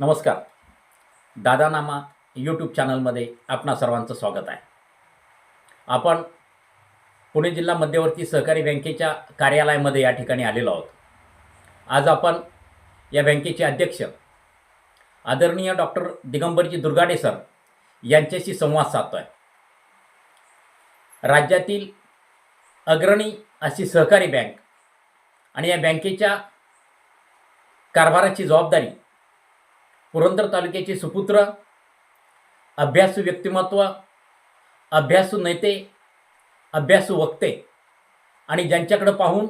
नमस्कार. दादानामा यूट्यूब चॅनलमध्ये आपणा सर्वांचं स्वागत आहे. आपण पुणे जिल्हा मध्यवर्ती सहकारी बँकेच्या कार्यालयामध्ये या ठिकाणी आलेलो आहोत. आज आपण या बँकेचे अध्यक्ष आदरणीय डॉक्टर दिगंबरजी दुर्गाडे सर यांच्याशी संवाद साधतो आहे राज्यातील अग्रणी अशी सहकारी बँक आणि या बँकेच्या कारभाराची जबाबदारी पुरंदर तालुक्याचे सुपुत्र अभ्यासू व्यक्तिमत्व अभ्यासू नेते अभ्यासू वक्ते आणि ज्यांच्याकडं पाहून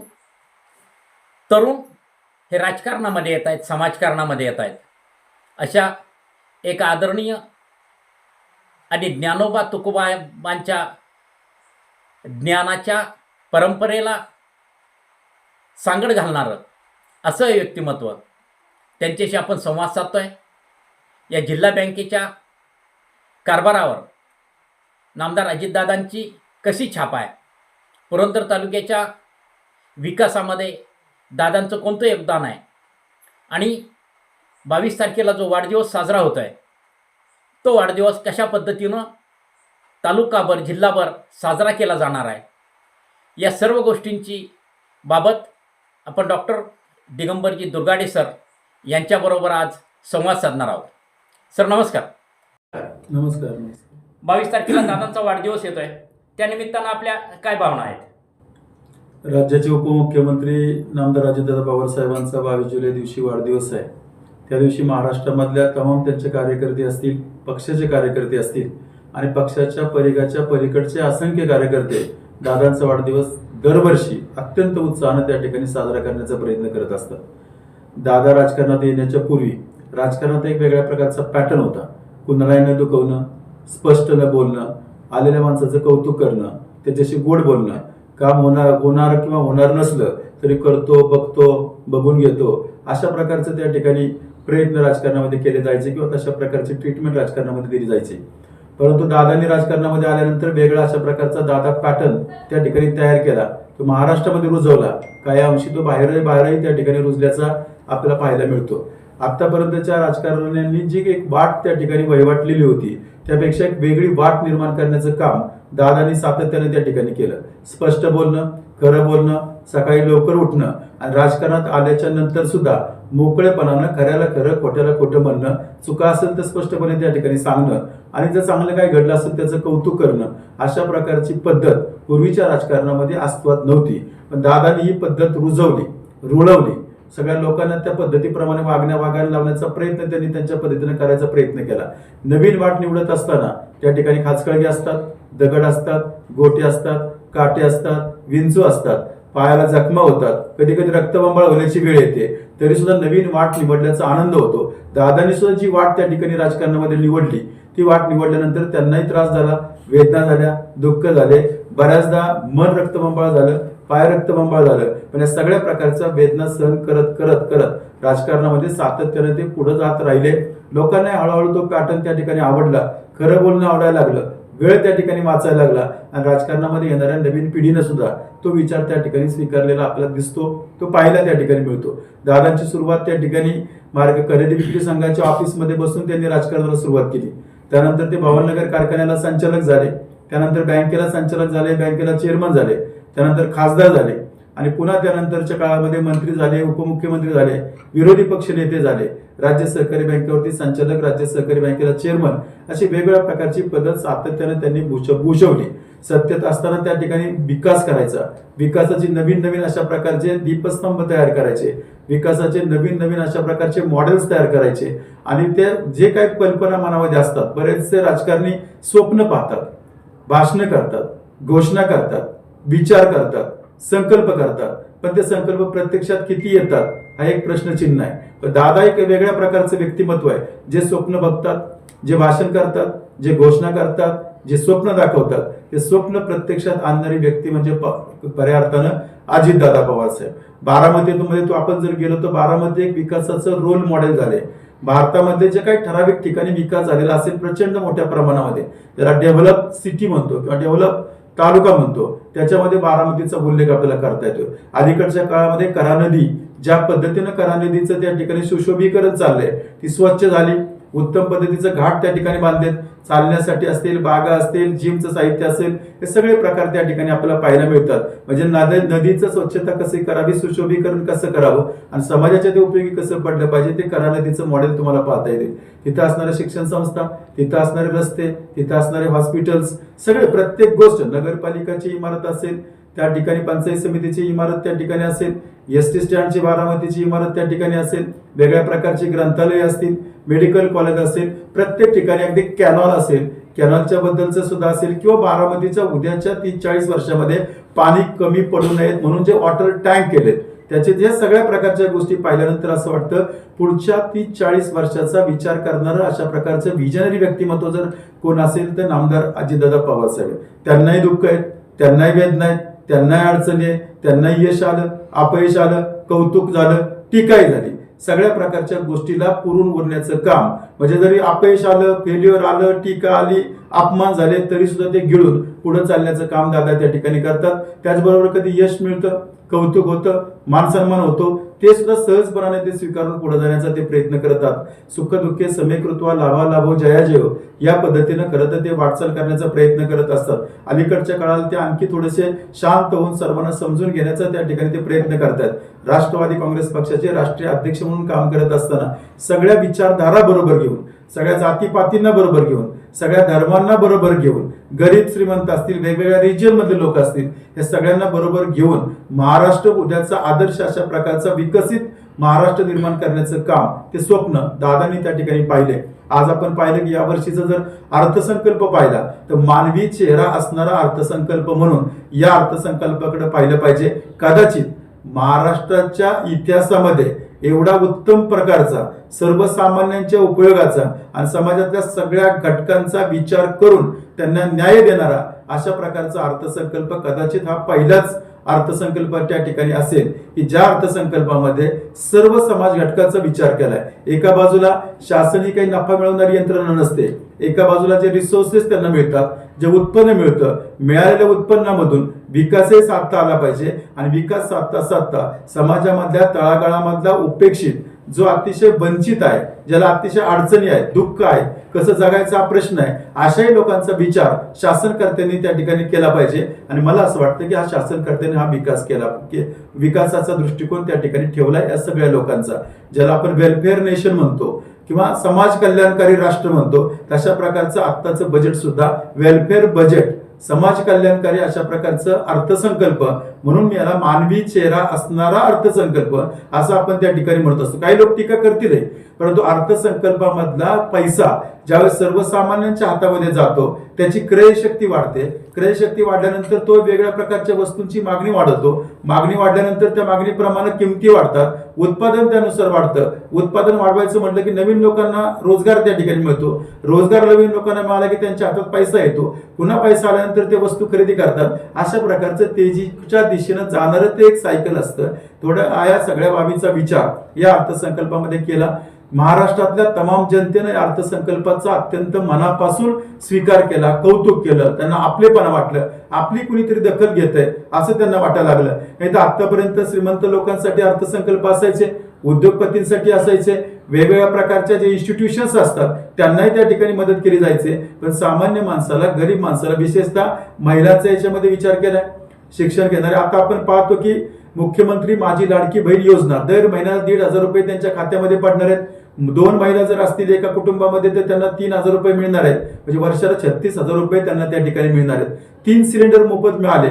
तरुण हे राजकारणामध्ये येत आहेत समाजकारणामध्ये येत आहेत. अशा एक आदरणीय आणि ज्ञानोबा तुकोबाबांच्या ज्ञानाच्या परंपरेला सांगड घालणारं असं व्यक्तिमत्व. त्यांच्याशी आपण संवाद साधतोय. या जिल्हा बँकेच्या कारभारावर नामदार अजितदादांची कशी छाप आहे? पुरंदर तालुक्याच्या विकासामध्ये दादांचं कोणतं योगदान आहे? आणि बावीस तारखेला जो वाढदिवस साजरा होतो आहे तो वाढदिवस कशा पद्धतीनं तालुकाभर जिल्हाभर साजरा केला जाणार आहे? या सर्व गोष्टींची बाबत आपण डॉक्टर दिगंबरजी दुर्गाडे सर यांच्याबरोबर आज संवाद साधणार आहोत. सर नमस्कार. नमस्कार बावीस तारखेला दादांचा वाढदिवस येतोय. त्या निमित्तानं आपल्या काय भावना आहेत? राज्याचे उपमुख्यमंत्री नामदार अजितदादा पवार साहेबांचा बावीस जुलै दिवशी वाढदिवस आहे. त्या दिवशी महाराष्ट्रामधल्या तमाम त्यांचे कार्यकर्ते असतील पक्षाचे कार्यकर्ते असतील आणि पक्षाच्या परिघाच्या पलीकडचे असंख्य कार्यकर्ते दादांचा वाढदिवस दरवर्षी अत्यंत उत्साहानं त्या ठिकाणी साजरा करण्याचा प्रयत्न करत असतात. दादा राजकारणात येण्याच्या पूर्वी राजकारणात एक वेगळ्या प्रकारचा पॅटर्न होता. कुणालाही न दुखवणं स्पष्ट न बोलणं आलेल्या माणसाचं कौतुक करणं त्याच्याशी गोड बोलणं काम होणार होणार किंवा होणार नसलं तरी करतो बघतो बघून घेतो. अशा प्रकारचं त्या ठिकाणी प्रयत्न राजकारणामध्ये केले जायचे किंवा तशा प्रकारची ट्रीटमेंट राजकारणामध्ये दिली जायची. परंतु दादांनी राजकारणामध्ये आल्यानंतर वेगळा अशा प्रकारचा दादा पॅटर्न त्या ठिकाणी तयार केला. तो महाराष्ट्रामध्ये रुजवला. काही अंशी तो बाहेर बाहेरही त्या ठिकाणी रुजल्याचा आपल्याला पाहायला मिळतो. आतापर्यंतच्या राजकारण्यांनी जी एक वाट त्या ठिकाणी वहिवाटलेली होती त्यापेक्षा एक वेगळी वाट निर्माण करण्याचं काम दादांनी सातत्याने त्या ठिकाणी केलं. स्पष्ट बोलणं खरं बोलणं सकाळी लवकर उठणं आणि राजकारणात आल्याच्यानंतर सुद्धा मोकळेपणानं खऱ्याला खरं खोट्याला खोटं म्हणणं चुका असेल तर स्पष्टपणे त्या ठिकाणी सांगणं आणि जर चांगलं काय घडलं असेल त्याचं कौतुक करणं अशा प्रकारची पद्धत पूर्वीच्या राजकारणामध्ये अस्तित्वात नव्हती. पण दादांनी ही पद्धत रुजवली रुळवली. सगळ्या लोकांना त्या पद्धतीप्रमाणे वागण्या वागायला लावण्याचा प्रयत्न त्यांनी त्यांच्या पद्धतीने करायचा प्रयत्न केला. नवीन वाट निवडत असताना त्या ठिकाणी खाचकळगे असतात दगड असतात गोटे असतात काटे असतात विंचू असतात. पायाला जखमा होतात. कधी कधी रक्तबंबाळ होण्याची वेळ येते. तरी सुद्धा नवीन वाट निवडल्याचा आनंद होतो. दादांनी सुद्धा जी वाट त्या ठिकाणी राजकारणामध्ये निवडली ती वाट निवडल्यानंतर त्यांनाही त्रास झाला वेदना झाल्या दुःख झाले. बऱ्याचदा मन रक्तबंबाळ झालं. पाय रक्तबंबाळ झालं. पण या सगळ्या प्रकारच्या वेदना सहन करत करत करत राजकारणामध्ये सातत्याने ते पुढे जात राहिले. लोकांना हळूहळू तो पॅटर्न त्या ठिकाणी आवडला. खरं बोलणं आवडायला लागलं. वेळ त्या ठिकाणी वाचायला लागला. आणि राजकारणामध्ये येणाऱ्या नवीन पिढीनं सुद्धा तो विचार त्या ठिकाणी स्वीकारलेला आपल्याला दिसतो. तो पाहायला त्या ठिकाणी मिळतो. दादांची सुरुवात त्या ठिकाणी मार्ग खरेदी विक्री संघाच्या ऑफिसमध्ये बसून त्यांनी राजकारणाला सुरुवात केली. त्यानंतर ते भवननगर कारखान्याला संचालक झाले. त्यानंतर बँकेला संचालक झाले. बँकेला चेअरमन झाले. त्यानंतर खासदार झाले आणि पुन्हा त्यानंतरच्या काळामध्ये मंत्री झाले उपमुख्यमंत्री झाले विरोधी पक्ष नेते झाले. राज्य सहकारी बँकेवरती संचालक राज्य सहकारी बँकेला चेअरमन अशी वेगवेगळ्या प्रकारची पद्धत सातत्याने त्यांनी भूषवली. सत्तेत असताना त्या ठिकाणी विकास करायचा. विकासाची नवीन नवीन अशा प्रकारचे दीपस्तंभ तयार करायचे. विकासाचे नवीन नवीन अशा प्रकारचे मॉडेल्स तयार करायचे. आणि ते जे काही कल्पना मनामध्ये असतात बरेचसे राजकारणी स्वप्न पाहतात भाषणं करतात घोषणा करतात. विचार करतात संकल्प करतात. पण ते संकल्प प्रत्यक्षात किती येतात हा एक प्रश्नचिन्ह आहे. पण दादा एक वेगळ्या प्रकारचं व्यक्तिमत्व आहे. जे स्वप्न बघतात जे भाषण करतात जे घोषणा करतात जे स्वप्न दाखवतात ते स्वप्न प्रत्यक्षात आणणारी व्यक्ती म्हणजे प- खऱ्या अर्थानं अजितदादा पवार साहेब बारामतीमध्ये तो आपण जर गेलो तर बारामती एक विकासाचं रोल मॉडेल झाले. भारतामध्ये जे काही ठराविक ठिकाणी विकास झालेला असेल प्रचंड मोठ्या प्रमाणामध्ये. त्याला डेव्हलप सिटी म्हणतो किंवा डेव्हलप तालुका म्हणतो. त्याच्यामध्ये बारामतीचा उल्लेख आपल्याला करता येतो अलीकडच्या काळामध्ये करा नदी ज्या पद्धतीनं कलानिधीचं त्या ठिकाणी सुशोभीकरण चाललंय ती स्वच्छ झाली. उत्तम पद्धतीचं घाट त्या ठिकाणी बांधलेत. चालण्यासाठी असतील बागा असतील जिमचं साहित्य असेल हे सगळे प्रकार त्या ठिकाणी आपल्याला पाहायला मिळतात. म्हणजे नदी नदीचं स्वच्छता कशी करावी सुशोभीकरण कसं करावं आणि समाजाच्या ते उपयोगी कसं पडलं पाहिजे ते करा नदीचं मॉडेल तुम्हाला पाहता येईल. तिथं असणाऱ्या शिक्षण संस्था तिथं असणारे रस्ते तिथं असणारे हॉस्पिटल्स सगळे प्रत्येक गोष्ट नगरपालिकाची इमारत असेल त्या ठिकाणी पंचायत समितीची इमारत त्या ठिकाणी असेल एस टी स्टँडची बारामतीची इमारत त्या ठिकाणी असेल वेगळ्या प्रकारची ग्रंथालय असतील मेडिकल कॉलेज असेल प्रत्येक ठिकाणी अगदी कॅनॉल असेल कॅनॉलच्या बद्दलचं सुद्धा असेल किंवा बारामतीच्या उद्याच्या तीन चाळीस वर्षामध्ये पाणी कमी पडू नयेत म्हणून जे वॉटर टँक केलेत त्याचे या सगळ्या प्रकारच्या गोष्टी पाहिल्यानंतर असं वाटतं पुढच्या तीस चाळीस वर्षाचा विचार करणारं अशा प्रकारचं विजनरी व्यक्तिमत्व जर कोण असेल तर नामदार अजितदादा पवार साहेब त्यांनाही दुःख आहेत त्यांनाही वेदना आहेत त्यांनाही अडचणी आहे त्यांनाही यश आलं अपयश आलं कौतुक झालं टीकाही झाली. सगळ्या प्रकारच्या गोष्टीला पुरून उरण्याचं काम. म्हणजे जरी अपयश आलं फेल्युअर आलं टीका आली अपमान झाले तरी सुद्धा ते गिळून पुढे चालण्याचं काम दादा त्या ठिकाणी करतात. त्याचबरोबर कधी यश मिळतं कौतुक होतं मान सन्मान होतो ते सुद्धा सहजपणाने ते स्वीकारून पुढे जाण्याचा ते प्रयत्न करतात. सुख दुःखे समेकृत्वा लाभा लाभो जयाजय या पद्धतीनं खरं तर ते वाटचाल करण्याचा प्रयत्न करत असतात. अलीकडच्या काळात ते आणखी थोडेसे शांत होऊन सर्वांना समजून घेण्याचा त्या ठिकाणी ते प्रयत्न करतात. राष्ट्रवादी काँग्रेस पक्षाचे राष्ट्रीय अध्यक्ष म्हणून काम करत असताना सगळ्या विचारधारा बरोबर घेऊन सगळ्या जातीपातींना बरोबर घेऊन सगळ्या धर्मांना बरोबर घेऊन गरीब श्रीमंत असतील वेगवेगळ्या रिजन मधले लोक असतील हे सगळ्यांना बरोबर घेऊन महाराष्ट्र उद्याचा आदर्श अशा प्रकारचा विकसित महाराष्ट्र निर्माण करण्याचं काम ते स्वप्न दादांनी त्या ठिकाणी पाहिले आज आपण पाहिलं की या वर्षीचा जर अर्थसंकल्प पाहिला तर मानवी चेहरा असणारा अर्थसंकल्प म्हणून या अर्थसंकल्पाकडे पाहिलं पाहिजे. कदाचित महाराष्ट्राच्या इतिहासामध्ये एवढा उत्तम प्रकारचा सर्वसामान्यांच्या उपयोगाचा आणि समाजातल्या सगळ्या घटकांचा विचार करून त्यांना न्याय देणारा अशा प्रकारचा अर्थसंकल्प कदाचित हा पहिलाच अर्थसंकल्प त्या ठिकाणी असेल की ज्या अर्थसंकल्पामध्ये सर्व समाज घटकाचा विचार केलाय. एका बाजूला शासनी काही नफा मिळवणारी यंत्रणा नसते एका बाजूला जे रिसोर्सेस त्यांना मिळतात जे उत्पन्न मिळतं मिळालेल्या उत्पन्नामधून विकासही साधता आला पाहिजे आणि विकास साधता साधता समाजामधल्या तळागाळामधला उपेक्षित जो अतिशय वंचित आहे ज्याला अतिशय अडचणी आहेत दुःख आहे कसं जगायचा हा प्रश्न आहे अशाही लोकांचा विचार शासनकर्त्यांनी त्या ठिकाणी केला पाहिजे. आणि मला असं वाटतं की हा शासनकर्त्यांनी हा विकास केला के, विकासाचा दृष्टिकोन त्या ठिकाणी ठेवलाय या सगळ्या लोकांचा. ज्याला आपण वेलफेअर नेशन म्हणतो किंवा समाज कल्याणकारी राष्ट्र म्हणतो तशा प्रकारचं आत्ताचं बजेट सुद्धा वेलफेअर बजेट समाज कल्याणकारी अशा प्रकारचं अर्थसंकल्प. म्हणून मी याला मानवी चेहरा असणारा अर्थसंकल्प असं आपण त्या ठिकाणी म्हणत असतो. काही लोक टीका करतील परंतु अर्थसंकल्पामधला पैसा ज्यावेळेस सर्वसामान्यांच्या हातामध्ये जातो त्याची क्रयशक्ती वाढते. क्रयशक्ती वाढल्यानंतर तो वेगळ्या प्रकारच्या वस्तूंची मागणी वाढवतो. मागणी वाढल्यानंतर त्या मागणीप्रमाणे किमती वाढतात. उत्पादन त्यानुसार वाढतं. उत्पादन वाढवायचं म्हटलं की नवीन लोकांना रोजगार त्या ठिकाणी मिळतो. रोजगार नवीन लोकांना मिळाला की त्यांच्या हातात पैसा येतो. पुन्हा पैसा आल्यानंतर ते वस्तू खरेदी करतात. अशा प्रकारचं तेजीच्या दिशेनं जाणारं ते एक सायकल असतं. थोडं या सगळ्या बाबीचा विचार या अर्थसंकल्पामध्ये केला. महाराष्ट्रातल्या तमाम जनतेने या अर्थसंकल्पाचा अत्यंत मनापासून स्वीकार केला कौतुक केलं. त्यांना आपलेपणा वाटलं. आपली कुणीतरी दखल घेत आहे असं त्यांना वाटायला लागलं. नाही तर आतापर्यंत श्रीमंत लोकांसाठी अर्थसंकल्प असायचे उद्योगपतींसाठी असायचे वेगवेगळ्या प्रकारच्या जे इन्स्टिट्यूशन्स असतात त्यांनाही त्या ठिकाणी मदत केली जायचे. पण सामान्य माणसाला गरीब माणसाला विशेषतः महिलांचा याच्यामध्ये विचार केलाय शिक्षण घेणारे आता आपण पाहतो की मुख्यमंत्री माझी लाडकी बहीण योजना दर महिन्याला दीड हजार रुपये त्यांच्या खात्यामध्ये पडणार आहेत. दोन महिला जर असतील एका कुटुंबामध्ये तर त्यांना तीन हजार रुपये मिळणार आहेत. म्हणजे वर्षाला छत्तीस हजार रुपये त्यांना त्या ठिकाणी मिळणार आहेत. तीन सिलेंडर मोफत मिळाले.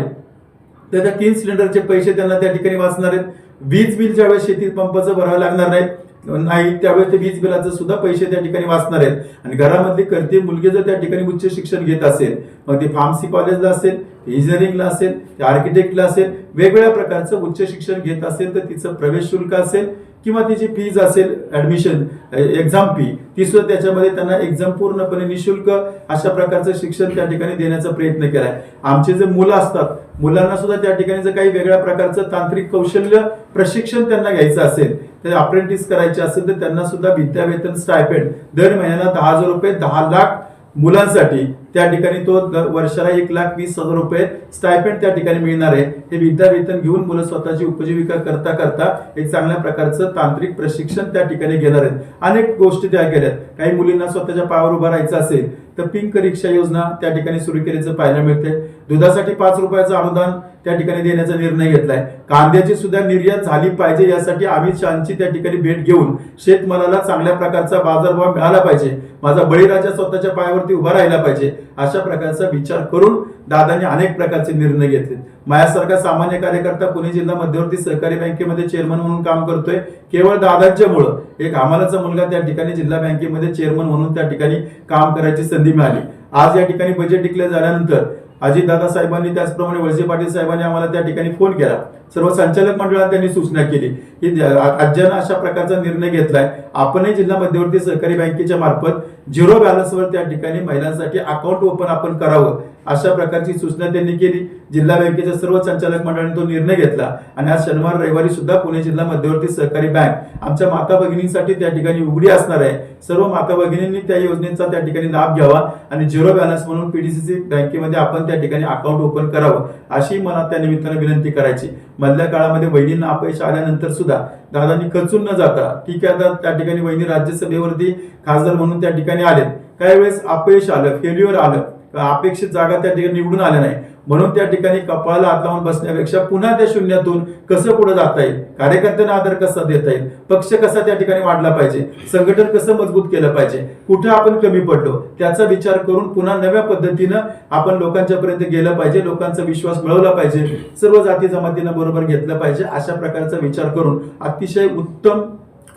तर त्या तीन सिलेंडरचे पैसे त्यांना त्या ठिकाणी वाचणार आहेत. वीज बिल ज्यावेळेस शेती पंपाचं भरावं लागणार नाही नाही त्यावेळेस ते वीज बिलाचं सुद्धा पैसे त्या ठिकाणी वाचणार आहेत. आणि घरामधली करते मुलगी जर त्या ठिकाणी उच्च शिक्षण घेत असेल मग ती फार्मसी कॉलेजला असेल इंजिनिअरिंगला असेल ते आर्किटेक्टला असेल वेगवेगळ्या प्रकारचं उच्च शिक्षण घेत असेल तर तिचं प्रवेश शुल्क असेल किंवा तिची फीज असेल ऍडमिशन एक्झाम फी ती सुद्धा त्याच्यामध्ये त्यांना एक्झाम पूर्णपणे निशुल्क अशा प्रकारचं शिक्षण त्या ठिकाणी देण्याचा प्रयत्न केलाय. आमचे जे मुलं असतात मुलांना सुद्धा त्या ठिकाणी जर काही वेगळ्या प्रकारचं तांत्रिक कौशल्य प्रशिक्षण त्यांना घ्यायचं असेल तर अप्रेंटिस करायचे असेल तर त्यांना सुद्धा विद्यावेतन स्टायपेंड दर महिन्याला दहा हजार रुपये दहा लाख मुलांसाठी त्या ठिकाणी तो वर्षाला एक लाख वीस हजार रुपये स्टायपेंड त्या ठिकाणी मिळणार आहे. हे विद्यावेतन घेऊन मुलं स्वतःची उपजीविका करता करता एक चांगल्या प्रकारचं तांत्रिक प्रशिक्षण त्या ठिकाणी घेणार आहेत. अनेक गोष्टी त्या केल्यात काही मुलींना स्वतःच्या पायावर उभं राहायचं असेल तर पिंक रिक्षा योजना त्या ठिकाणी सुरू केल्याचं पाहायला मिळते दुधासाठी पाच रुपयाचं अनुदान त्या ठिकाणी देण्याचा निर्णय घेतलाय. कांद्याची सुद्धा निर्यात झाली पाहिजे यासाठी अमित शहाची त्या ठिकाणी भेट घेऊन शेतमालाला चांगल्या प्रकारचा बाजारभाव मिळाला पाहिजे. माझा बळीराजा स्वतःच्या पायावरती उभा राहिला पाहिजे. अशा प्रकारचा विचार करून दादांनी अनेक प्रकारचे निर्णय घेतले. माझ्यासारखा सामान्य कार्यकर्ता पुणे जिल्हा मध्यवर्ती सहकारी बँकेमध्ये चेअरमन म्हणून काम करतोय. केवळ दादांच्यामुळं. एक आम्हालाचा मुलगा त्या ठिकाणी जिल्हा बँकेमध्ये चेअरमन म्हणून त्या ठिकाणी काम करायची संधी मिळाली. आज या ठिकाणी बजेट डिक्लेअर झाल्यानंतर अजितदादा साहेबांनी त्याचप्रमाणे वळसे पाटील साहेबांनी आम्हाला त्या ठिकाणी फोन केला. सर्व संचालक मंडळात त्यांनी सूचना केली. की द- राज्यानं अशा प्रकारचा निर्णय घेतलाय. आपणही जिल्हा मध्यवर्ती सहकारी बँकेच्या मार्फत झिरो बॅलन्सवर त्या ठिकाणी महिलांसाठी अकाउंट ओपन आपण करावं अशा प्रकारची सूचना त्यांनी केली. जिल्हा बँकेच्या सर्व संचालक मंडळाने तो निर्णय घेतला आणि आज शनिवार रविवारी सुद्धा पुणे जिल्हा मध्यवर्ती सहकारी बँक आमच्या माता भगिनींसाठी त्या ठिकाणी उघडी असणार आहे. सर्व माता भगिनींनी त्या योजनेचा त्या ठिकाणी लाभ घ्यावा आणि झिरो बॅलन्स म्हणून पीडीसीसी बँकेमध्ये आपण त्या ठिकाणी अकाउंट ओपन करावं अशी मला त्या निमित्तानं विनंती करायची. मधल्या काळामध्ये वहिनींना अपयश आल्यानंतर सुद्धा दादांनी खचून न जाता ठीक आहे आता त्या ठिकाणी वहिनी राज्यसभेवरती खासदार म्हणून त्या ठिकाणी आले काही वेळेस अपयश आलं फेल्युअर आलं. अपेक्षित जागा त्या ठिकाणी निवडून आल्या नाही. म्हणून त्या ठिकाणी कपाळाला हात लावून बसण्यापेक्षा पुन्हा त्या शून्यातून कसं पुढे जाता येईल? कार्यकर्त्यांना आदर कसा देता येईल? पक्ष कसा त्या ठिकाणी वाढला पाहिजे? संघटन कसं मजबूत केलं पाहिजे? कुठे आपण कमी पडलो? त्याचा विचार करून पुन्हा नव्या पद्धतीनं आपण लोकांच्या पर्यंत गेलं पाहिजे लोकांचा विश्वास मिळवला पाहिजे सर्व जाती जमातीनं बरोबर घेतलं पाहिजे अशा प्रकारचा विचार करून अतिशय उत्तम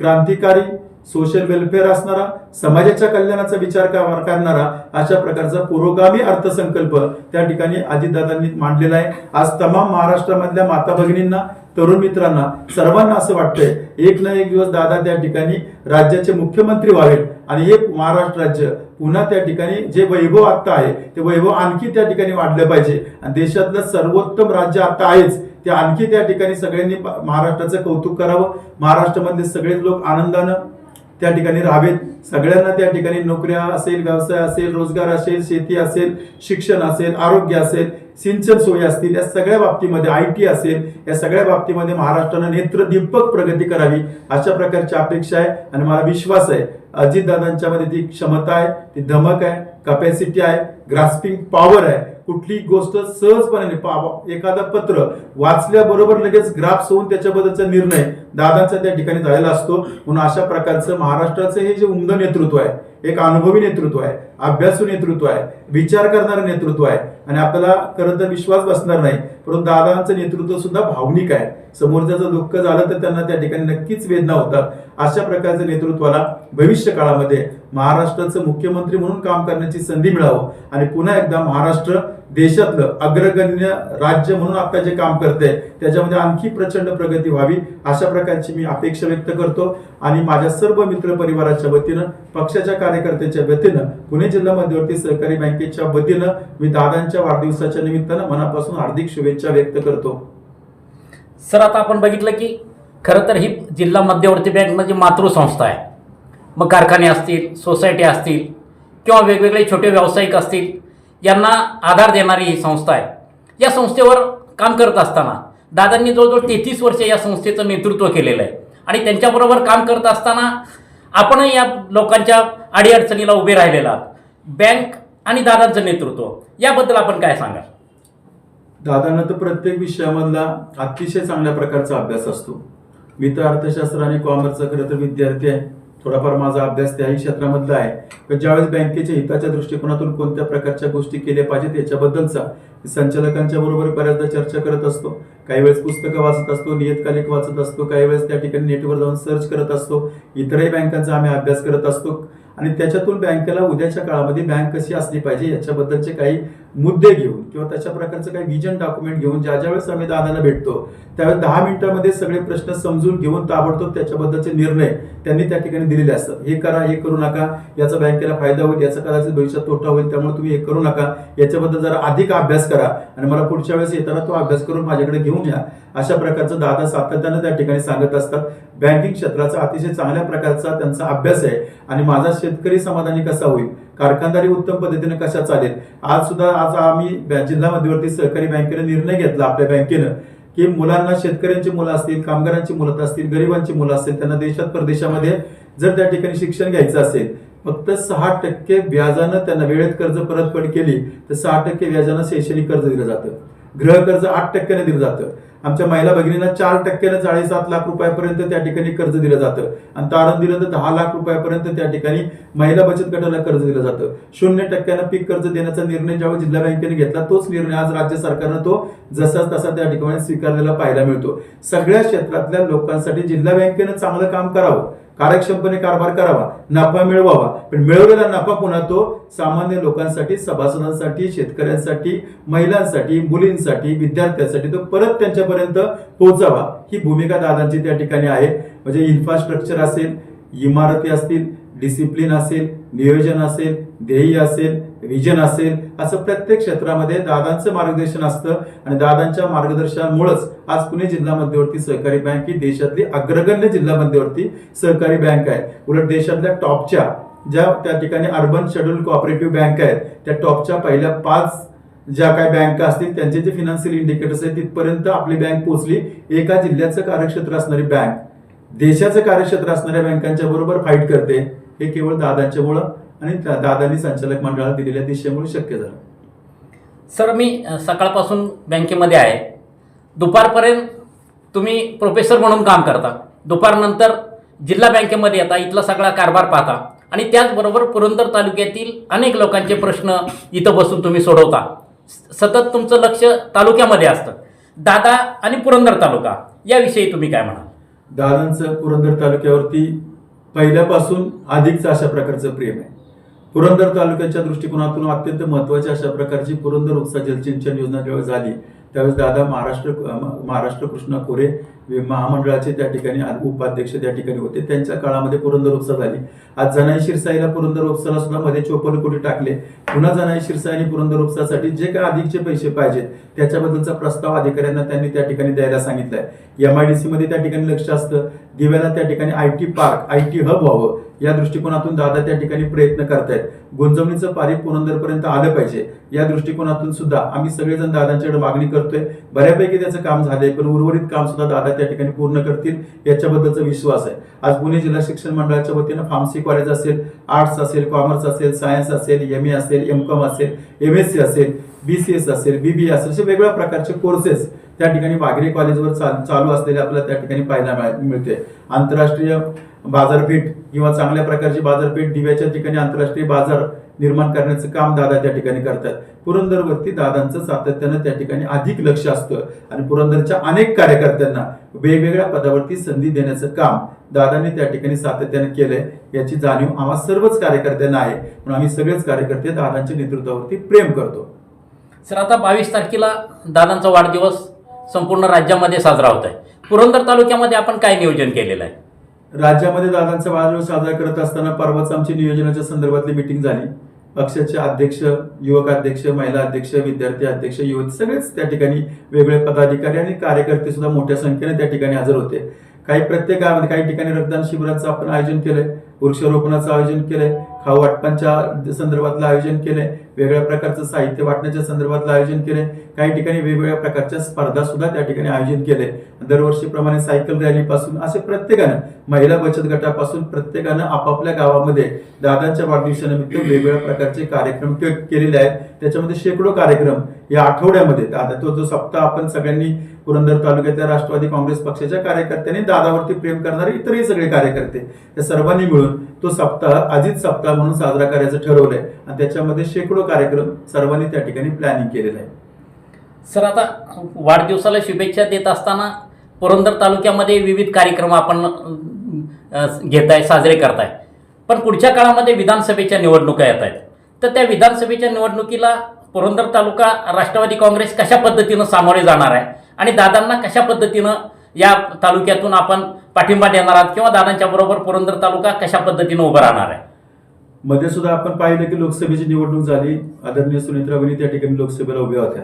क्रांतिकारी सोशल वेलफेअर असणारा समाजाच्या कल्याणाचा विचार करणारा अशा प्रकारचा पुरोगामी अर्थसंकल्प त्या ठिकाणी अजितदादांनी मांडलेला आहे. आज तमाम महाराष्ट्रामधल्या माता भगिनींना तरुण मित्रांना सर्वांना असं वाटतंय एक ना एक दिवस दादा त्या ठिकाणी राज्याचे मुख्यमंत्री व्हावेत आणि हे महाराष्ट्र राज्य पुन्हा त्या ठिकाणी जे वैभव आत्ता आहे ते वैभव आणखी त्या ठिकाणी वाढलं पाहिजे. आणि देशातलं सर्वोत्तम राज्य आता आहेच ते आणखी त्या ठिकाणी सगळ्यांनी महाराष्ट्राचं कौतुक करावं. महाराष्ट्रामध्ये सगळेच लोक आनंदानं त्या ठिकाणी राहावेत. सगळ्यांना त्या ठिकाणी नोकऱ्या असेल व्यवसाय असेल रोजगार असेल शेती असेल शिक्षण असेल आरोग्य असेल सिंचन सोयी असतील या सगळ्या बाबतीमध्ये आय टी असेल या सगळ्या बाबतीमध्ये महाराष्ट्रानं नेत्रदीपक प्रगती करावी अशा प्रकारची अपेक्षा आहे आणि मला विश्वास आहे. अजितदादांच्यामध्ये ती क्षमता आहे ती धमक आहे कपॅसिटी आहे ग्रास्पिंग पॉवर आहे. कुठली गोष्ट सहजपणे पा- एखादं पत्र वाचल्याबरोबर लगेच ग्राफ्स होऊन त्याच्याबद्दलचा निर्णय दादांचा त्या ठिकाणी झालेला असतो. म्हणून अशा प्रकारचं महाराष्ट्राचं हे जे उमद नेतृत्व आहे एक अनुभवी नेतृत्व आहे अभ्यासू नेतृत्व आहे विचार करणारं नेतृत्व आहे आणि आपल्याला खरं तर विश्वास बसणार नाही. परंतु दादांचं नेतृत्व सुद्धा भावनिक आहे. समोरच्याचं दुःख झालं तर त्यांना त्या ठिकाणी नक्कीच वेदना होतात. अशा प्रकारच्या नेतृत्वाला भविष्य काळामध्ये महाराष्ट्राचं मुख्यमंत्री म्हणून काम करण्याची संधी मिळावं आणि पुन्हा एकदा महाराष्ट्र देशातलं अग्रगण्य राज्य म्हणून आता जे काम करते त्याच्यामध्ये आणखी प्रचंड प्रगती व्हावी अशा प्रकारची मी अपेक्षा व्यक्त करतो. आणि माझ्या सर्व मित्र परिवाराच्या वतीनं पक्षाच्या कार्यकर्त्याच्या वतीनं पुणे जिल्हा मध्यवर्ती सहकारी बँकेच्या वतीनं मी दादांच्या वाढदिवसाच्या निमित्तानं मनापासून हार्दिक शुभेच्छा व्यक्त करतो. सर आता आपण बघितलं की खरं तर ही जिल्हा मध्यवर्ती बँक म्हणजे मातृसंस्था आहे. मग कारखाने असतील सोसायटी असतील किंवा वेगवेगळे छोटे व्यावसायिक असतील यांना आधार देणारी ही संस्था आहे. या संस्थेवर काम करत असताना दादांनी जवळजवळ तेहतीस वर्ष या संस्थेचं नेतृत्व केलेलं आहे. आणि त्यांच्याबरोबर काम करत असताना आपणही या लोकांच्या अडीअडचणीला उभे राहिलेला आहात. बँक आणि दादांचं नेतृत्व याबद्दल आपण काय सांगा दादांना तर प्रत्येक विषयामधला अतिशय चांगल्या प्रकारचा अभ्यास असतो. मी तर अर्थशास्त्र आणि कॉमर्सचा खरं तर विद्यार्थी आहे. थोडाफार माझा अभ्यास त्याही क्षेत्रामधला आहे. पण ज्यावेळेस बँकेच्या हिताच्या दृष्टिकोनातून कोणत्या प्रकारच्या गोष्टी केल्या पाहिजेत याच्याबद्दलचा संचालकांच्या बरोबर बऱ्याचदा चर्चा करत असतो. काही वेळेस पुस्तकं वाचत असतो नियतकालिक वाचत असतो काही वेळेस त्या ठिकाणी नेटवर जाऊन सर्च करत असतो इतरही बँकांचा आम्ही अभ्यास करत असतो. आणि त्याच्यातून बँकेला उद्याच्या काळामध्ये बँक कशी असली पाहिजे याच्याबद्दलचे काही मुद्दे घेऊन किंवा तशा प्रकारचं काही विजन डॉक्युमेंट घेऊन ज्या ज्या वेळेस आम्ही दादांना भेटतो त्यावेळेस दहा मिनिटामध्ये सगळे प्रश्न समजून घेऊन ताबडतोब त्याच्याबद्दलचे निर्णय त्यांनी त्या ठिकाणी दिलेले असतात. हे करा हे करू नका याचा बँकेला फायदा होईल याचा कदाचित भविष्यात तोटा होईल त्यामुळे तुम्ही हे करू नका. याच्याबद्दल जरा अधिक अभ्यास करा आणि मला पुढच्या वेळेस येताना तो अभ्यास करून माझ्याकडे घेऊन या. अशा प्रकारचं दादा सातत्यानं त्या ठिकाणी सांगत असतात. बँकिंग क्षेत्राचा अतिशय चांगल्या प्रकारचा त्यांचा अभ्यास आहे आणि माझा शेतकरी समाधानी कसा होईल? कारखानदारी उत्तम पद्धतीने कशा चालेल? आज सुद्धा आज आम्ही जिल्हा मध्यवर्ती सहकारी बँकेने निर्णय घेतला आपल्या बँकेनं की मुलांना शेतकऱ्यांची मुलं असतील कामगारांची मुलं असतील गरिबांची मुलं असतील त्यांना देशात परदेशामध्ये जर त्या ठिकाणी शिक्षण घ्यायचं असेल फक्त सहा टक्के व्याजानं त्यांना वेळेत कर्ज परतफेड केली तर सहा टक्के व्याजानं शैक्षणिक कर्ज दिलं जातं. गृह कर्ज आठ टक्क्याने दिलं जातं. आमच्या महिला भगिनींना चार टक्क्याने साडेसात लाख रुपयापर्यंत त्या ठिकाणी कर्ज दिलं जातं. आणि तारण दिलं तर दहा लाख रुपयापर्यंत त्या ठिकाणी महिला बचत गटाला कर्ज दिलं जातं. शून्य टक्क्यानं पीक कर्ज देण्याचा निर्णय जेव्हा जिल्हा बँकेने घेतला तोच निर्णय आज राज्य सरकारनं तो जसा तसा त्या ठिकाणी स्वीकारलेला पाहायला मिळतो. सगळ्या क्षेत्रातल्या लोकांसाठी जिल्हा बँकेनं चांगलं काम करावं. कार्यक्षमपणे कारभार करावा नफा मिळवावा. पण मिळवलेला नफा पुन्हा तो सामान्य लोकांसाठी सभासदांसाठी शेतकऱ्यांसाठी महिलांसाठी मुलींसाठी विद्यार्थ्यांसाठी तो परत त्यांच्यापर्यंत पोहोचावा. ही भूमिका दादांची त्या ठिकाणी आहे. म्हणजे इन्फ्रास्ट्रक्चर असेल इमारती असतील डिसिप्लिन असेल नियोजन असेल ध्येय असेल विजन असेल असं प्रत्येक क्षेत्रामध्ये दादांचं मार्गदर्शन असतं. आणि दादांच्या मार्गदर्शनामुळेच आज पुणे जिल्हा मध्यवर्ती सहकारी बँक ही देशातली अग्रगण्य जिल्हा मध्यवर्ती सहकारी बँक आहे. उलट देशातल्या टॉपच्या ज्या त्या ठिकाणी अर्बन शेड्यूल कोऑपरेटिव्ह बँक आहेत त्या टॉपच्या पहिल्या पाच ज्या काही बँका असतील त्यांचे जे फिनान्शियल इंडिकेटर्स आहेत तिथपर्यंत आपली बँक पोहोचली. एका जिल्ह्याचं कार्यक्षेत्र असणारी बँक देशाचं कार्यक्षेत्र असणाऱ्या बँकांच्या बरोबर फाईट करते. हे केवळ दादांच्यामुळं. आणि दादांनी संचालक मंडळाला दिलेल्या दिशेमुळे शक्य झालं. सर मी सकाळपासून बँकेमध्ये आहे. दुपारपर्यंत तुम्ही प्रोफेसर म्हणून काम करता. दुपारनंतर जिल्हा बँकेमध्ये येता इथला सगळा कारभार पाहता. आणि त्याचबरोबर पुरंदर तालुक्यातील अनेक लोकांचे प्रश्न इथं बसून तुम्ही सोडवता. सतत तुमचं लक्ष तालुक्यामध्ये असतं. दादा आणि पुरंदर तालुका याविषयी तुम्ही काय म्हणाल? दादांचं पुरंदर तालुक्यावरती पहिल्यापासून अधिकचं अशा प्रकारचं प्रेम आहे. पुरंदर तालुक्याच्या दृष्टिकोनातून अत्यंत महत्त्वाच्या अशा प्रकारची पुरंदर उपसा जलसिंचन योजना जेव्हा झाली त्यावेळेस दादा महाराष्ट्र महाराष्ट्र कृष्ण कोरे महामंडळाचे त्या ठिकाणी उपाध्यक्ष त्या ठिकाणी होते. त्यांच्या काळामध्ये पुरंदर उपसा झाली. आज जनाई शिरसाईला पुरंदर उपसाला सुद्धा मध्ये चोपन्न कोटी टाकले. पुन्हा जनाई शिरसाई पुरंदर उपसासाठी जे काय अधिकचे पैसे पाहिजेत त्याच्याबद्दलचा प्रस्ताव अधिकाऱ्यांना त्यांनी त्या ठिकाणी द्यायला सांगितलाय. एमआयडीसी मध्ये त्या ठिकाणी लक्ष असतं. दिव्याला त्या ठिकाणी I T park I T hub व्हावं. या दृष्टिकोनातून दादा त्या ठिकाणी प्रयत्न करतायत. गुंजवणीचं पारित पुरंदरपर्यंत आलं पाहिजे. या दृष्टिकोनातून सुद्धा आम्ही सगळेजण दादांच्याकडे मागणी करतोय. बऱ्यापैकी त्याचं काम झालंय पण उर्वरित काम सुद्धा दादा त्या ठिकाणी पूर्ण करतील याच्याबद्दलचा विश्वास आहे. आज पुणे जिल्हा शिक्षण मंडळाच्या वतीनं फार्मसी कॉलेज असेल आर्ट्स असेल कॉमर्स असेल सायन्स असेल एम ए असेल एम कॉम असेल एम एस सी असेल बी सी एस असेल बी बी असेल असे वेगवेगळ्या प्रकारचे कोर्सेस त्या ठिकाणी वाघरे कॉलेजवर चाल- चालू असलेले आपल्याला त्या ठिकाणी पाहायला मिळ- मिळते आंतरराष्ट्रीय बाजारपेठ किंवा चांगल्या प्रकारची बाजारपेठ दिव्याच्या ठिकाणी आंतरराष्ट्रीय बाजार निर्माण करण्याचं काम दादा त्या ठिकाणी करतात. पुरंदरवरती दादांचं सातत्यानं त्या ठिकाणी अधिक लक्ष असतं आणि पुरंदरच्या अनेक कार्यकर्त्यांना वेगवेगळ्या पदावरती संधी देण्याचं काम दादांनी त्या ठिकाणी सातत्यानं केलंय. याची जाणीव आम्हा सर्वच कार्यकर्त्यांना आहे. म्हणून आम्ही सगळेच कार्यकर्ते दादांच्या नेतृत्वावरती प्रेम करतो. सर आता बावीस तारखेला दादांचा वाढदिवस. संपूर्ण राज्यामध्ये साजरा होत आहे. पुरंदर तालुक्यामध्ये आपण काय नियोजन केलेलं आहे? राज्यामध्ये दादांचा वाढदिवस साजरा करत असताना परवाच आमची नियोजनाच्या संदर्भातली मिटिंग झाली. पक्षाचे अध्यक्ष युवक अध्यक्ष महिला अध्यक्ष विद्यार्थी अध्यक्ष युवती सगळेच त्या ठिकाणी वेगळे पदाधिकारी आणि कार्यकर्ते सुद्धा मोठ्या संख्येने त्या ठिकाणी हजर होते. काही प्रत्येक गावामध्ये काही ठिकाणी रक्तदान शिबिराचं आपण आयोजन केलंय. वृक्षारोपणाचं आयोजन केलंय. खाऊ वाटपांच्या संदर्भातलं आयोजन केलंय. वेगवेगळ्या प्रकारचं साहित्य वाटण्याच्या संदर्भातलं आयोजन केलंय. काही ठिकाणी वेगवेगळ्या प्रकारच्या स्पर्धा सुद्धा त्या ठिकाणी आयोजन केले दरवर्षीप्रमाणे सायकल रॅलीपासून असे प्रत्येकानं महिला बचत गटापासून प्रत्येकानं आपापल्या गावामध्ये दादांच्या वाढदिवसानिमित्त वेगवेगळ्या प्रकारचे कार्यक्रम केलेले आहेत. त्याच्यामध्ये शेकडो कार्यक्रम या आठवड्यामध्ये दादा तो जो सप्ताह आपण सगळ्यांनी पुरंदर तालुक्यातल्या राष्ट्रवादी काँग्रेस पक्षाच्या कार्यकर्त्यांनी दादावरती प्रेम करणारे इतरही सगळे कार्यकर्ते या सर्वांनी मिळून तो सप्ताह अजित सप्ताह म्हणून साजरा करायचं ठरवलंय. आणि त्याच्यामध्ये शेकडो कार्यक्रम सर्वांनी त्या ठिकाणी प्लॅनिंग केलेलं आहे. सर आता वाढदिवसाला शुभेच्छा देत असताना पुरंदर तालुक्यामध्ये विविध कार्यक्रम आपण घेत आहे साजरे करताय पण पुढच्या काळामध्ये विधानसभेच्या निवडणुका येत आहेत. तर त्या विधानसभेच्या निवडणुकीला पुरंदर तालुका राष्ट्रवादी काँग्रेस कशा पद्धतीनं सामोरे जाणार आहे? आणि दादांना कशा पद्धतीनं या तालुक्यातून आपण पाठिंबा देणार आहात? किंवा दादांच्या बरोबर पुरंदर तालुका कशा पद्धतीनं उभं राहणार आहे? मध्ये सुद्धा आपण पाहिलं की लोकसभेची निवडणूक झाली. आदरणीय सुनेत्रा वहिनी त्या ठिकाणी लोकसभेला उभ्या होत्या.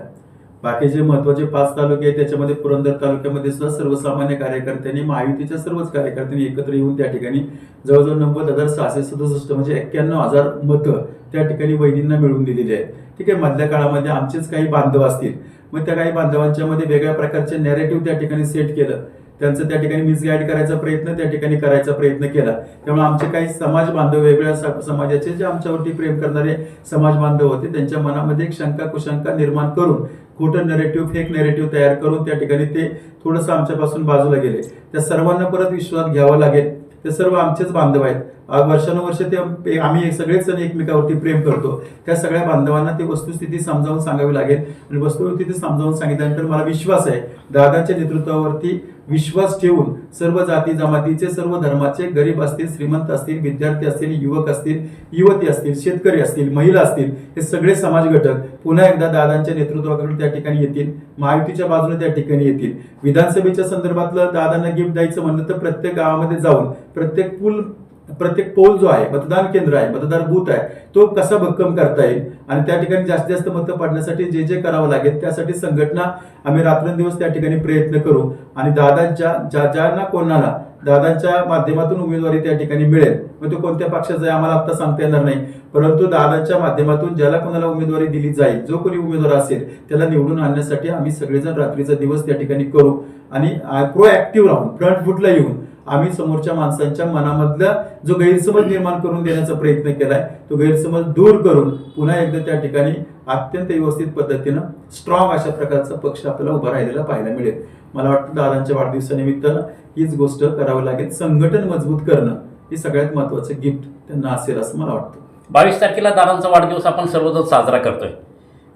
बाकीचे महत्त्वाचे पाच तालुके आहेत त्याच्यामध्ये पुरंदर तालुक्यामध्ये सुद्धा सर्वसामान्य कार्यकर्त्यांनी महायुतीच्या सर्वच कार्यकर्त्यांनी एकत्र येऊन त्या ठिकाणी जवळजवळ नव्वद हजार सहाशे सदुसष्ट म्हणजे एक्क्याण्णव हजार मतं त्या ठिकाणी वहिनींना मिळवून दिलेली आहेत. ठीक आहे मधल्या काळामध्ये आमचेच काही बांधव असतील. मग त्या काही बांधवांच्या मध्ये वेगळ्या प्रकारचे नॅरेटिव्ह त्या ठिकाणी सेट केलं. त्यांचं त्या ठिकाणी मिसगाईड करायचा प्रयत्न त्या ठिकाणी करायचा प्रयत्न केला. त्यामुळे आमचे काही समाज बांधव वेगळ्या स- समाजाचे जे आमच्यावरती प्रेम करणारे समाज बांधव होते त्यांच्या मनामध्ये एक शंका कुशंका निर्माण करून खोटं नेरेटिव्ह फेक नेरेटिव्ह तयार करून त्या ठिकाणी ते थोडंसं आमच्यापासून बाजूला गेले. त्या सर्वांना परत विश्वास घ्यावा लागेल. ते सर्व आमचेच बांधव आहेत. आज वर्षानुवर्ष ते आम्ही सगळेच जण एकमेकावरती प्रेम करतो. त्या सगळ्या बांधवांना ती वस्तुस्थिती समजावून सांगावी लागेल. आणि वस्तुस्थिती समजावून सांगितल्यानंतर मला विश्वास आहे दादाच्या नेतृत्वावरती विश्वास ठेवून सर्व जाती जमातीचे सर्व धर्माचे गरीब असतील श्रीमंत असतील विद्यार्थी असतील युवक असतील युवती असतील शेतकरी असतील महिला असतील हे सगळे समाज घटक पुन्हा एकदा दादांच्या नेतृत्वाकडून त्या ठिकाणी येतील महायुतीच्या बाजूने त्या ठिकाणी येतील. विधानसभेच्या संदर्भातलं दादांना गिफ्ट द्यायचं म्हणलं तर प्रत्येक गावामध्ये जाऊन प्रत्येक पूल प्रत्येक पोल जो आहे मतदान केंद्र आहे मतदार बूथ आहे तो कसा भक्कम करता येईल? आणि त्या ठिकाणी जास्तीत जास्त मतं पाडण्यासाठी जे जे करावं लागेल त्यासाठी संघटना आम्ही रात्रंदिवस त्या ठिकाणी प्रयत्न करू. आणि दादांच्या ज्या ज्यांना कोणाला दादांच्या माध्यमातून उमेदवारी त्या ठिकाणी मिळेल मग तो कोणत्या पक्षाचा आहे आम्हाला आता सांगता येणार नाही. परंतु दादांच्या माध्यमातून ज्याला कोणाला उमेदवारी दिली जाईल जो कोणी उमेदवार असेल त्याला निवडून आणण्यासाठी आम्ही सगळेजण रात्रीचा दिवस त्या ठिकाणी करू. आणि प्रोएक्टिव्ह राहून फ्रंट फुटला येऊन आम्ही समोरच्या माणसांच्या मनामधला जो गैरसमज निर्माण करून देण्याचा प्रयत्न केलाय तो गैरसमज दूर करून पुन्हा एकदा त्या ठिकाणी अत्यंत व्यवस्थित पद्धतीनं स्ट्रॉंग अशा प्रकारचा पक्ष आपल्याला उभा राहिलेला पाहायला मिळेल. मला वाटतं दादांच्या वाढदिवसानिमित्तानं हीच गोष्ट करावं लागेल. संघटन मजबूत करणं हे सगळ्यात महत्वाचं गिफ्ट त्यांना असेल असं मला वाटतं. बावीस तारखेला दादांचा वाढदिवस आपण सर्वजण साजरा करतोय.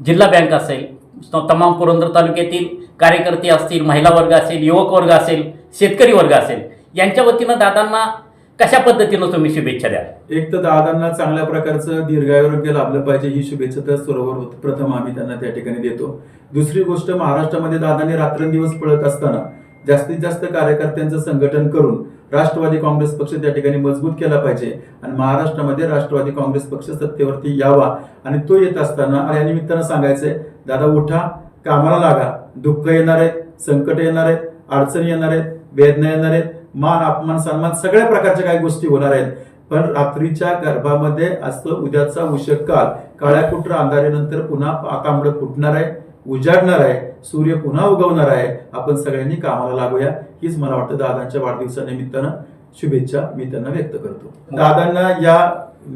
जिल्हा बँक असेल तमाम पुरंदर तालुक्यातील कार्यकर्ते असतील महिला वर्ग असेल युवक वर्ग असेल शेतकरी वर्ग असेल यांच्या वतीनं दादांना कशा पद्धतीनं तुम्ही शुभेच्छा द्याल? एक तर दादांना चांगल्या प्रकारचं दीर्घारोग्य लाभलं पाहिजे ही शुभेच्छा तर सर्व प्रथम आम्ही त्यांना त्या ठिकाणी देतो. दुसरी गोष्ट महाराष्ट्रामध्ये दादांनी रात्रंदिवस पळत असताना जास्तीत जास्त कार्यकर्त्यांचं संघटन करून राष्ट्रवादी काँग्रेस पक्ष त्या ठिकाणी मजबूत केला पाहिजे आणि महाराष्ट्रामध्ये राष्ट्रवादी काँग्रेस पक्ष सत्तेवरती यावा आणि तो येत असताना या निमित्तानं सांगायचंय दादा उठा कामाला लागा. दुःख येणार आहेत संकट येणार आहेत अडचणी येणार आहेत वेदना येणार आहेत मान अपमान सन्मान सगळ्या प्रकारच्या काही गोष्टी होणार आहेत. पण रात्रीच्या गर्भामध्ये असतं उद्याचा उषक काल काळ्या कुठं अंधाऱ्यानंतर पुन्हा तांबडं फुटणार आहे उजाडणार आहे सूर्य पुन्हा उगवणार आहे आपण सगळ्यांनी कामाला लागूया. हीच मला वाटतं दादांच्या वाढदिवसानिमित्तानं शुभेच्छा मी त्यांना व्यक्त करतो. दादांना या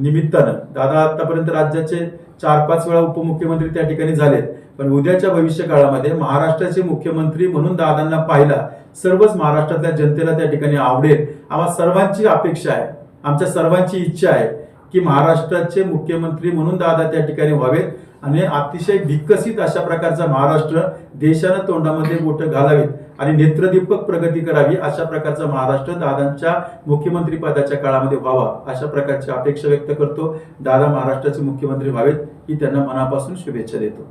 निमित्तानं दादा आतापर्यंत राज्याचे चार पाच वेळा उपमुख्यमंत्री त्या ठिकाणी झालेत. पण उद्याच्या भविष्य काळामध्ये महाराष्ट्राचे मुख्यमंत्री म्हणून दादांना पाहिला सर्वच महाराष्ट्रातल्या जनतेला त्या ठिकाणी आवडेल. आम्हा सर्वांची अपेक्षा आहे. आमच्या सर्वांची इच्छा आहे की महाराष्ट्राचे मुख्यमंत्री म्हणून दादा त्या ठिकाणी व्हावेत आणि अतिशय विकसित अशा प्रकारचा महाराष्ट्र देशानं तोंडामध्ये बोटं घालावीत आणि नेत्रदीपक प्रगती करावी अशा प्रकारचा महाराष्ट्र दादांच्या मुख्यमंत्री पदाच्या काळामध्ये व्हावा अशा प्रकारची अपेक्षा व्यक्त करतो. दादा महाराष्ट्राचे मुख्यमंत्री व्हावेत ही त्यांना मनापासून शुभेच्छा देतो.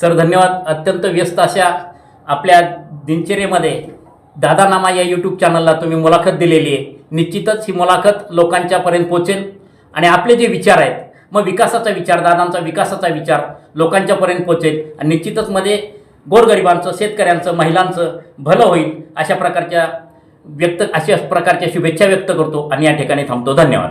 सर धन्यवाद. अत्यंत व्यस्त अशा आपल्या दिनचर्येमध्ये दादा नामा या यूट्यूब चॅनलला तुम्ही मुलाखत दिलेली आहे. निश्चितच ही मुलाखत लोकांच्यापर्यंत पोचेल. आणि आपले जे विचार आहेत मग विकासाचा विचार दादांचा विकासाचा विचार लोकांच्यापर्यंत पोचेल. आणि निश्चितच मध्ये गोरगरिबांचं शेतकऱ्यांचं महिलांचं भलं होईल अशा प्रकारच्या व्यक्त अशा प्रकारच्या शुभेच्छा व्यक्त करतो. आणि या ठिकाणी थांबतो. धन्यवाद.